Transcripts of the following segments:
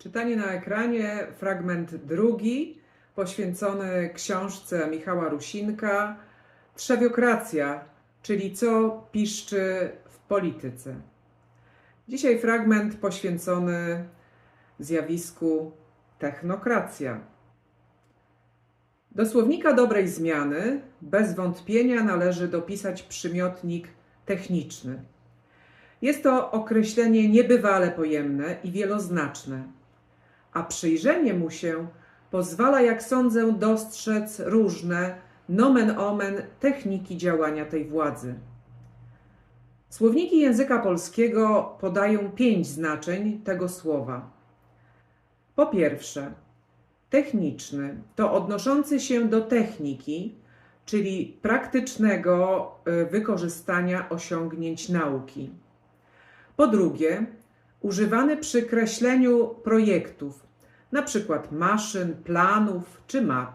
Czytanie na ekranie, fragment drugi, poświęcony książce Michała Rusinka Trzewiokracja, czyli co piszczy w polityce. Dzisiaj fragment poświęcony zjawisku technokracja. Do słownika dobrej zmiany bez wątpienia należy dopisać przymiotnik techniczny. Jest to określenie niebywale pojemne i wieloznaczne, a przyjrzenie mu się pozwala, jak sądzę, dostrzec różne nomen omen techniki działania tej władzy. Słowniki języka polskiego podają pięć znaczeń tego słowa. Po pierwsze, techniczny to odnoszący się do techniki, czyli praktycznego y, wykorzystania osiągnięć nauki. Po drugie, używany przy kreśleniu projektów, na przykład maszyn, planów czy map.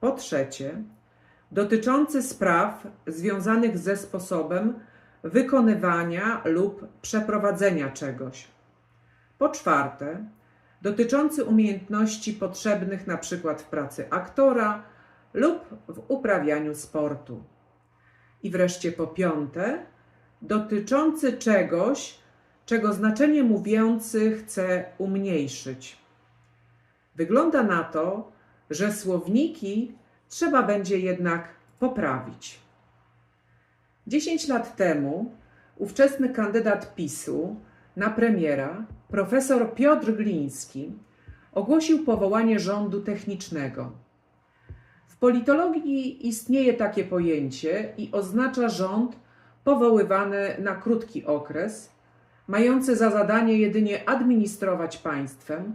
Po trzecie, dotyczący spraw związanych ze sposobem wykonywania lub przeprowadzenia czegoś. Po czwarte, dotyczący umiejętności potrzebnych na przykład w pracy aktora lub w uprawianiu sportu. I wreszcie po piąte, dotyczący czegoś, czego znaczenie mówiący chce umniejszyć. Wygląda na to, że słowniki trzeba będzie jednak poprawić. 10 lat temu ówczesny kandydat PiSu na premiera, profesor Piotr Gliński, ogłosił powołanie rządu technicznego. W politologii istnieje takie pojęcie i oznacza rząd powoływany na krótki okres, mający za zadanie jedynie administrować państwem,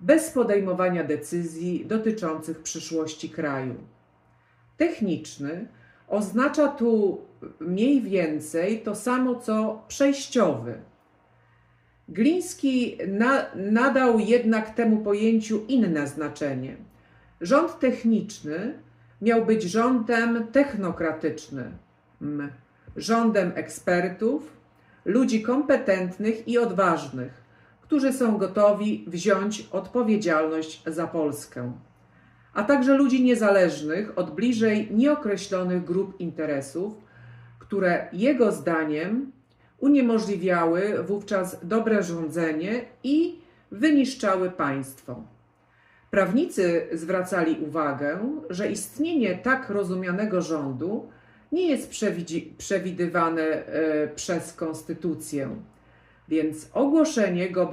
bez podejmowania decyzji dotyczących przyszłości kraju. Techniczny oznacza tu mniej więcej to samo co przejściowy. Gliński na, nadał jednak temu pojęciu inne znaczenie. Rząd techniczny miał być rządem technokratycznym, rządem ekspertów, ludzi kompetentnych i odważnych, którzy są gotowi wziąć odpowiedzialność za Polskę, a także ludzi niezależnych od bliżej nieokreślonych grup interesów, które jego zdaniem uniemożliwiały wówczas dobre rządzenie i wyniszczały państwo. Prawnicy zwracali uwagę, że istnienie tak rozumianego rządu nie jest przewidywane e, przez konstytucję, więc ogłoszenie go